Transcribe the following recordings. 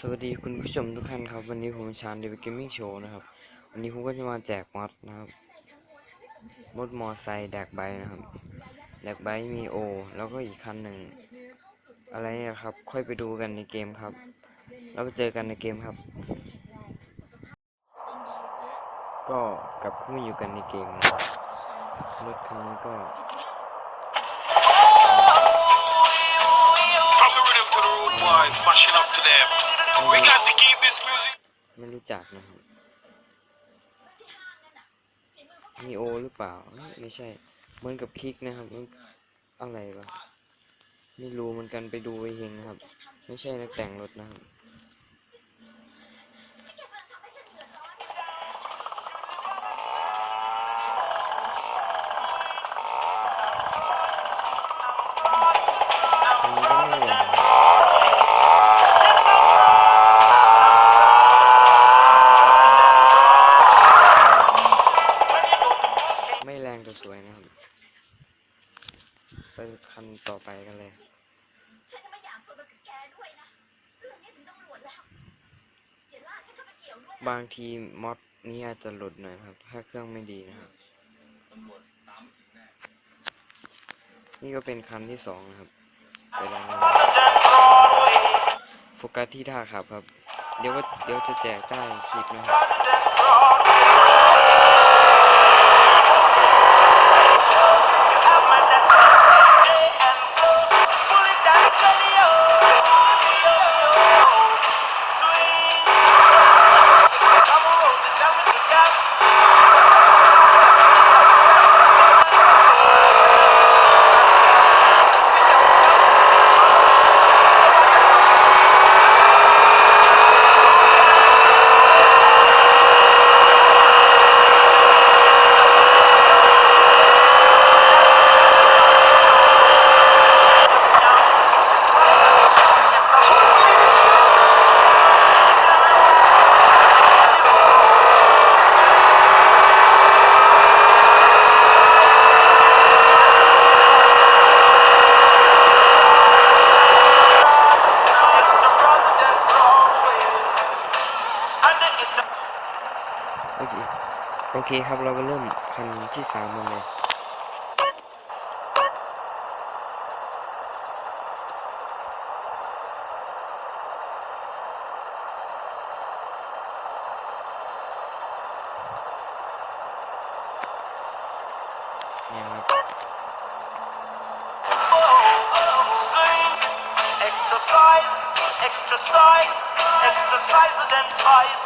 สวัสดีคุณผู้ชมทุกท่านครับ วันนี้ผมชาญเดวิดเกมมิ่งโชว์นะครับ วันนี้ผมก็จะมาแจกมอดนะครับมดมอไซค์แดกใบนะครับ แดกใบมีโอ แล้วก็อีกคันหนึ่ง อะไรนี่ยครับ ค่อยไปดูกันในเกมครับ แล้วไปเจอกันในเกมครับ ก็กลับเข้ามาอยู่กันในเกมรถคันนี้ก็ From the road boys, smashing up to them. We got to keep this music. ไม่รู้จักนะครับมีโอหรือเปล่า ไม่ใช่ เหมือนกับคลิกนะครับอะไรวะไม่รู้เหมือนกันไปดูไปเฮงนะครับ ไม่ใช่นักแต่งรถนะครับอันนี้ก็ไม่แรงน ต่อไปกันเลยฉันจะไม่อยากคุยกับแกด้วยนะเรื่องนี้ถึงตำรวจแล้วอย่าลากให้เขาไปเกี่ยวด้วยบางทีมอดนี้อาจจะหลุดหน่อยครับ ถ้าเครื่องไม่ดีนะครับนี่ก็เป็นคันที่สองนะครับไปลองดูโฟกัสที่ท่าขับครับ เดี๋ยวว่าเดี๋ยวจะแจกใต้คลิปนะครับ โอเคโอเคครับเรามาเริ่มคันที่สามกันเลยเนี่ยครับ Exercise, exercise, exercise them size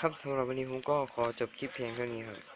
ครับสำหรับวันนี้ผมก็ขอจบคลิปเพียงเท่านี้ครับ